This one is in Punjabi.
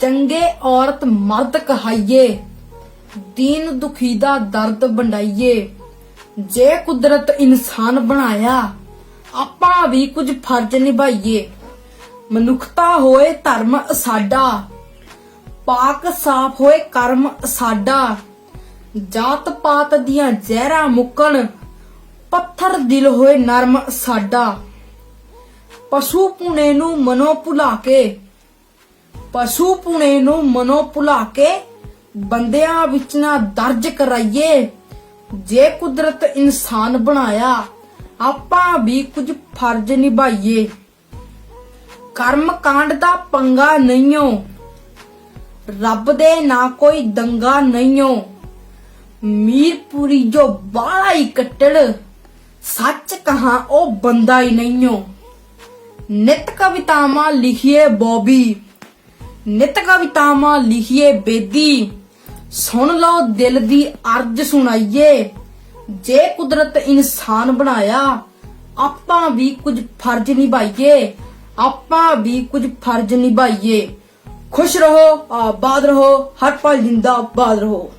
ਚੰਗੇ ਔਰਤ ਮਰਦ ਕਹਾਈਏ, ਦੀਨ ਦੁਖੀ ਦਾ ਦਰਦ ਵੰਡਾਈਏ। ਜੇ ਕੁਦਰਤ ਇਨਸਾਨ ਬਣਾਇਆ, ਆਪਾਂ ਵੀ ਕੁਝ ਫਰਜ਼ ਨਿਭਾਈਏ। ਮਨੁੱਖਤਾ ਹੋਏ ਧਰਮ ਸਾਡਾ, ਪਾਕ ਸਾਫ਼ ਹੋਏ ਕਰਮ ਸਾਡਾ। ਜਾਤ ਪਾਤ ਦੀਆਂ ਜ਼ਹਿਰਾਂ ਮੁੱਕਣ, ਪੱਥਰ ਦਿਲ ਹੋਏ ਨਰਮ ਸਾਡਾ। ਪਸ਼ੂ ਪੁਣੇ ਨੂੰ ਮਨੋ ਭੁਲਾ ਕੇ ਪਸ਼ੂ ਪੁਣੇ ਨੂੰ ਮਨੋ ਭੁਲਾ ਕੇ ਬੰਦਿਆਂ ਵਿੱਚ ਨਾ ਦਰਜ ਕਰਾਈਏ। ਜੇ ਕੁਦਰਤ ਇਨਸਾਨ ਬਣਾਇਆ, ਆਪਾਂ ਵੀ ਕੁਝ ਫਰਜ਼ ਨਿਭਾਈਏ। ਕਰਮ ਕਾਂਡ ਦਾ ਪੰਗਾ ਨਹੀਂਓ। ਰੱਬ ਦੇ ਨਾ ਕੋਈ ਦੰਗਾ ਨਹੀਂਓ। ਮੀਰਪੁਰੀ ਜੋ ਬਾਲਾ ਹੀ ਕੱਟੜ, ਸੱਚ ਕਹਾ ਉਹ ਬੰਦਾ ਹੀ ਨਹੀਂਓ। ਨਿਤ ਕਵਿਤਾਵਾਂ ਲਿਖੀਏ ਬੋਬੀ। ਨਿਤ ਕਵਿਤਾਵਾਂ ਲਿਖੀਏ ਬੇਦੀ। ਸੁਣ ਲਓ ਦਿਲ ਦੀ ਅਰਜ਼ ਸੁਣਾਈਏ। ਜੇ ਕੁਦਰਤ ਇਨਸਾਨ ਬਣਾਇਆ, ਆਪਾਂ ਵੀ ਕੁਝ ਫਰਜ਼ ਨਿਭਾਈਏ। ਆਪਾਂ ਵੀ ਕੁਝ ਫਰਜ਼ ਨਿਭਾਈਏ। ਖੁਸ਼ ਰਹੋ, ਆਬਾਦ ਰਹੋ, ਹਰ ਪਲ ਜਿੰਦਾਬਾਦ ਰਹੋ।